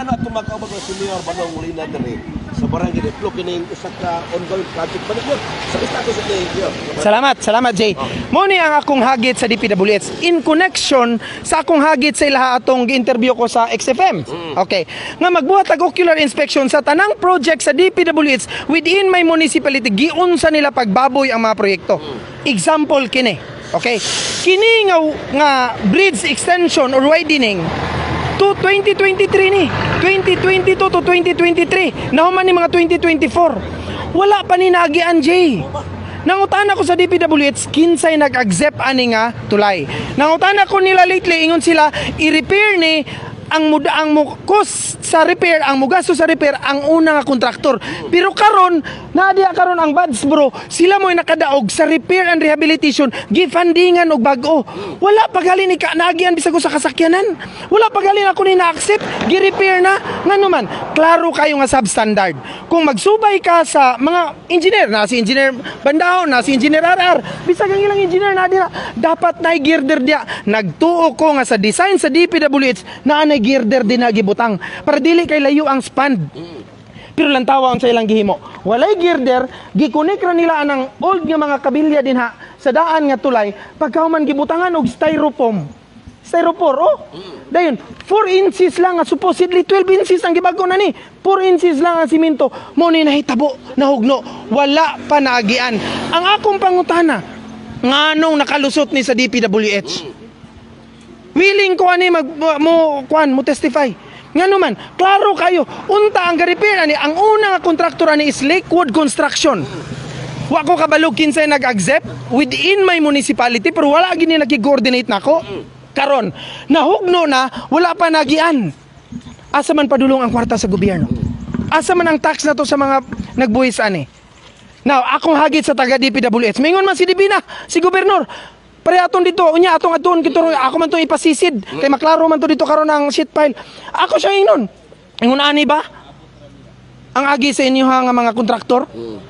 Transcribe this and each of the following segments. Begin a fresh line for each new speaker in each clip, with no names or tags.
na na tumakaw mga senior Banong Molina dali sa barangay ni Flo kining usa ka ongoing project pa ninyo. Sa status sa.
Salamat, salamat Jay. Mo ni ang akong hagit sa DPWH in connection sa akong hagit sa ilaha atong gi-interview ko sa XFM. Okay. Nga magbuhat og ocular inspection sa tanang project sa DPWH within my municipality giunsa nila pagbaboy ang mga proyekto. Example kini. Okay. Kini nga nga bridge extension or widening to 2023 ni. 2022 to 2023. Nahuman ni mga 2024. Wala pa ni naagian, Jay. Nangutan ako sa DPWH, kinsay nag-accept ani nga tulay. Nangutan ako nila lately, ingon sila, i-repair ni ang muda ang mukos sa repair ang mugasto sa repair ang una nga kontraktor. Pero karon nadia karon ang buds bro. Sila mo nakadaog sa repair and rehabilitation gifundingan og bag-o. Wala pa gali ni ka nagian bisag sa kasakyanan wala pa gali ako ni na-accept gi-repair na. Ngano man klaro kayo nga substandard. Kung magsubay ka sa mga engineer na si engineer Bandao na si engineer RR bisag ang ilang engineer na dira dapat na girder dia nagtuo ko nga sa design sa DPWH na anay girder din na gibutang. Para dili kay layo ang span pero lang tawa sa ilang gihimo. Walay girder gikunik ra nila anang old nga mga kabilya din ha sa daan nga tulay pagkahuman gibutangan og styrofoam. Styrofoam oh. Dayon 4 inches lang nga supposedly 12 inches ang gibago na ni. 4 inches lang ang simento. Mo ni nahitabo nahugno. Wala pa naagian. Ang akong pangutana nganong nakalusot ni sa DPWH willing ko ani mag mo kuan mo testify. Ngano man klaro kayo unta ang repair ani ang una nga kontraktor ani is Lakewood Construction. Wa ko kabalog kinsay nag-accept within my municipality pero wala gini naki-coordinate nako. Karon nahugno na wala pa nagian. Asa man padulong ang kwarta sa gobyerno? Asa man ang tax na to sa mga nagbuhis ani? Now akong hagit sa taga DPWH mingon man si Divina si gobernador Pare aton dito, unya atong aton kito ako man to ipasisid. Kay maklaro man to dito karon ang sheet pile. Ako siya ingnon. Ingon ani ba? Ang agi sa inyo ha nga mga kontraktor?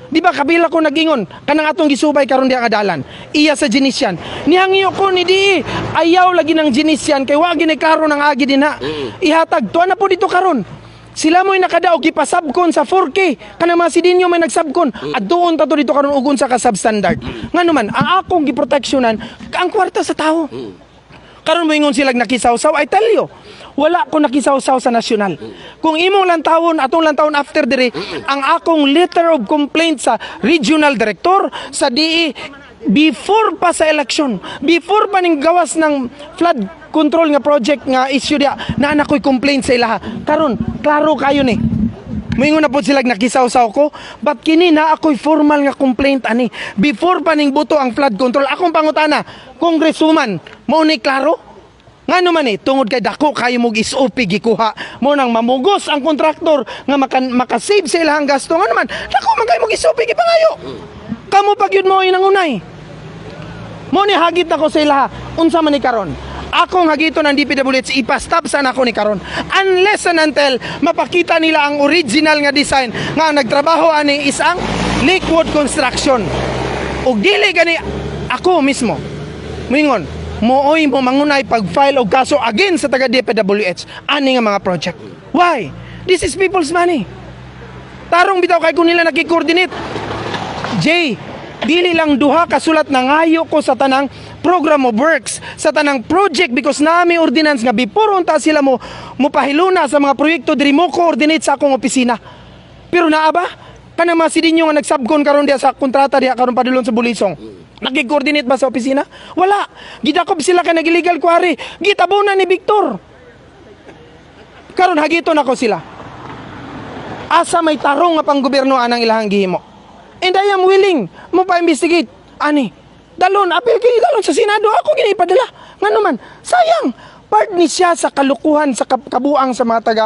Di ba kabila ko nagingon kanang atong gisubay karon diha nga dalan. Iya sa Genesian. Nihangiyo ko ni di ayaw lagi ng Genesian kay wa gini klaro ng agi dinha. Ihatag tuwa na po dito karon. Sila mo'y nakadaog gipasabkon sa 4K. Kanang mga sidinyo may nagsabkon. At doon tato dito karon ugon sa ka substandard. Nga naman, ang akong giproteksyonan, ang kwarta sa tao. Karon mo ingon sila nakisawsaw, I tell you, wala ko nakisawsaw sa nasyonal. Kung imong lang tawon, atong lang tawon after dire, ang akong letter of complaint sa regional director, sa DE, before pa sa election, before pa ning gawas ng flood control nga project nga issue dia, na anak ko'y complaint sa ilaha. Karon, klaro kayo ni. Moingon na po sila nakisaw-saw ko, but kini na ako'y formal nga complaint ani. Before pa ning buto ang flood control, akong pangutana, congresswoman, mo ni klaro? Nga naman eh, tungod kay dako kayo mong SOP gikuha mo nang mamugos ang kontraktor nga maka, makasave sa ilang gasto. Nga naman, dako man kayo mong SOP gipangayo. Kamu pag yun mo inangunay. Mo ni hagit ako sa ilaha. Unsa man ni karon? Akong hagito ng DPWH ipastop sana ako ni karon. Unless and until mapakita nila ang original nga design nga nagtrabaho ani is ang Lakewood Construction. Ug dili gani ako mismo. Mingon, mooy mo mangunay pag-file og kaso again sa taga DPWH ani nga mga project. Why? This is people's money. Tarong bitaw kay kung nila nakikoordinate. Jay, dili lang duha kasulat na ngayo ko sa tanang program of works sa tanang project because nami ordinance nga before unta sila mo mupahiluna sa mga proyekto diri mo coordinate sa akong opisina. Pero naa ba? Kanang mga sidinyo nga nagsabkon karon diya sa kontrata diya karon padulong sa Bulisong. Nagki-coordinate ba sa opisina? Wala. Gidakob sila ka nag-illegal quarry. Gitabunan ni Victor. Karon hagiton ako sila. Asa may tarong nga pang gobyerno anang ilahang gihimo. And I am willing mo pa-investigate. Ani, dalon, apil kayo dalon sa Senado. Ako ginipadala. Nga naman, sayang. Part ni siya sa kalukuhan, sa kabuang sa mga taga.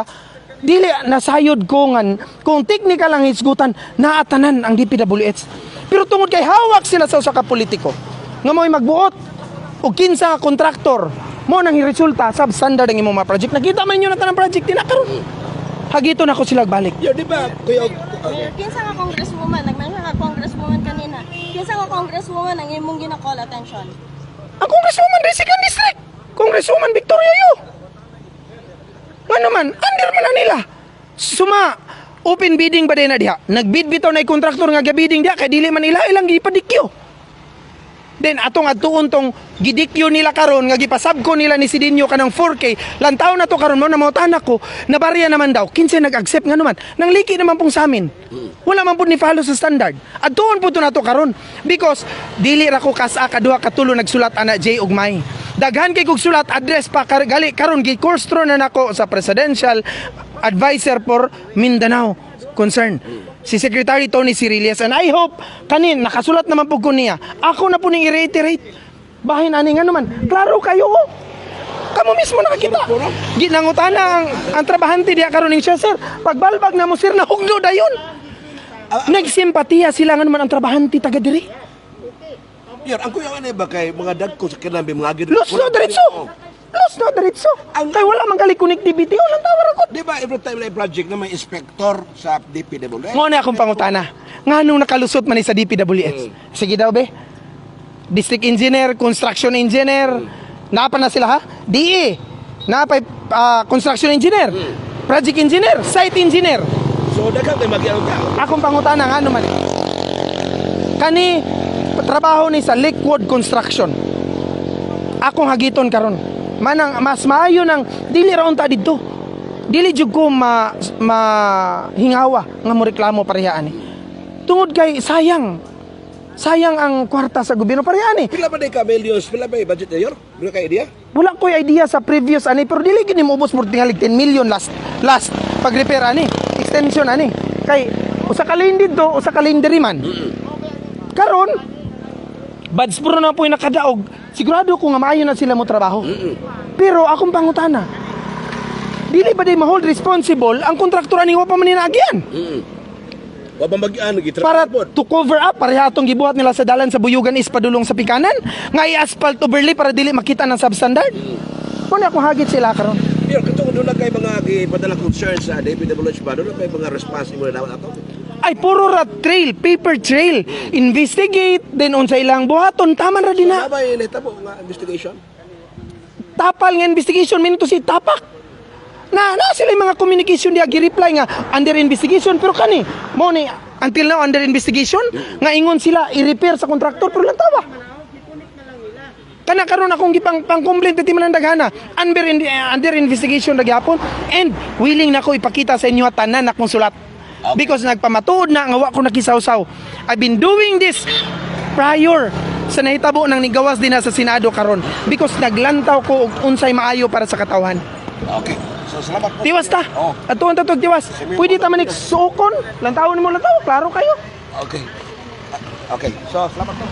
Dili, nasayod ko nga, kung technical ang hisgutan, naatanan ang DPWH. Pero tungod kay hawak sila sa usa ka politiko, nga mo'y magbuot, o kinsa nga kontraktor, mo nang resulta substandard ang imong mga project. Nakita man nyo na tanang project, tinakaroon. Hagito na ko sila balik.
Yo, di ba, Kuya
kinsa nga congresswoman, congresswoman ang imong gina-call attention?
Ang Congresswoman rin second district. Congresswoman Victoria Yu. Nga naman, under man na nila. Suma, open bidding ba din na diha? Nagbid bitaw na kontraktor nga gabidding diha kay dili man nila ilang gipadikyo. Then atong atuon tong gidikyo nila karon nga gipasabko nila ni Sidinyo kanang 4K. Lantaw na to karon mo na mo tanak ko na barya naman daw. Kinsa nag-accept nga naman. Nang liki naman pong sa amin. Wala man pud ni follow sa standard. Atuon po to nato karon because dili ra ko kasa kaduha katulo nagsulat ana J ug May. Daghan kay kog sulat address pa kar gali karon gi course na nako sa presidential advisor for Mindanao concern si Secretary Tony Cirillas and I hope kanin nakasulat naman po ko niya ako na po ning i-reiterate bahin ani nga naman. Klaro kayo. Oh. kamo mismo nakakita ginangutana ang ang trabahante diya karon ning siya sir. Pagbalbag na mo sir na hugno dayon nagsimpatiya sila nga naman ang trabahante taga diri.
Yun, ang kuya ba kay mga dagko sa kinambi mga agad.
los no diretso los no diretso kay wala man gali connectivity ulang tawar ako
Di ba every time na project na may inspector sa DPWH?
Ngo na akong pangutana. Nga nung nakalusot man ni sa DPWH. Sige daw be. District engineer, construction engineer. Napa na sila ha? DE. Napa ah, construction engineer. Project engineer, site engineer.
So, daghang kay mag-iarong tao.
Akong pangutana nga naman. Kani trabaho ni sa Lakewood Construction. Akong hagiton karon. Manang mas maayo ng dili ra unta didto. Dili jud ko ma, ma hingawa nga mo reklamo pareha ani. Tungod kay sayang. Sayang ang kwarta sa gobyerno pareha ani.
Pila ba day ka millions? Pila ba budget na yun? Bila ka idea?
Wala ko idea sa previous ani pero dili gid mo ubos mo tingalig 10 million last last pag repair ani. Extension ani. Kay usa ka lane dito, usa ka lane diri man. Karon Bads puro na po yung nakadaog. Sigurado ko nga maayo na sila mo trabaho. Pero akong pangutana, dili ba day ma-hold responsible ang kontraktor ani wa pa man ninaagyan?
Mm. Wabang mag-ano,
Para
gitrapo po.
to cover up pareha atong gibuhat nila sa dalan sa Buyugan is padulong sa pikanan nga i-asphalt overlay para dili makita ng substandard. Kuno akong hagit sila karon.
Yun, katong doon na kay mga ipadala concerns sa DPWH pa, doon na kay mga responsible na dapat ato.
Ay puro ra trail, paper trail. Investigate then unsa ilang buhaton. Taman ra din na.
Wala ba yung nahitabo nga investigation?
tapal nga investigation minto si tapak. Na na sila yung mga communication diya gi-reply nga under investigation. Pero kani mo ni until now under investigation? Nga ingon sila i-repair sa kontraktor pero lang tawa. Kana karon akong gipang pang complaint ti man daghana. Under in, under investigation na gyapon. And willing na ko ipakita sa inyo tanan akong sulat because nagpamatuod na nga wa ko nakisawsaw I've been doing this prior sa nahitabo ng nigawas din sa Senado karon because naglantaw ko og unsay maayo para sa katawan.
Okay. So, salamat po.
Tiwas ta.
Oh.
Atuon ta tog tiwas. Pwede ta man suokon. Lantawon mo lantaw, klaro kayo.
Okay. Okay. So, salamat po.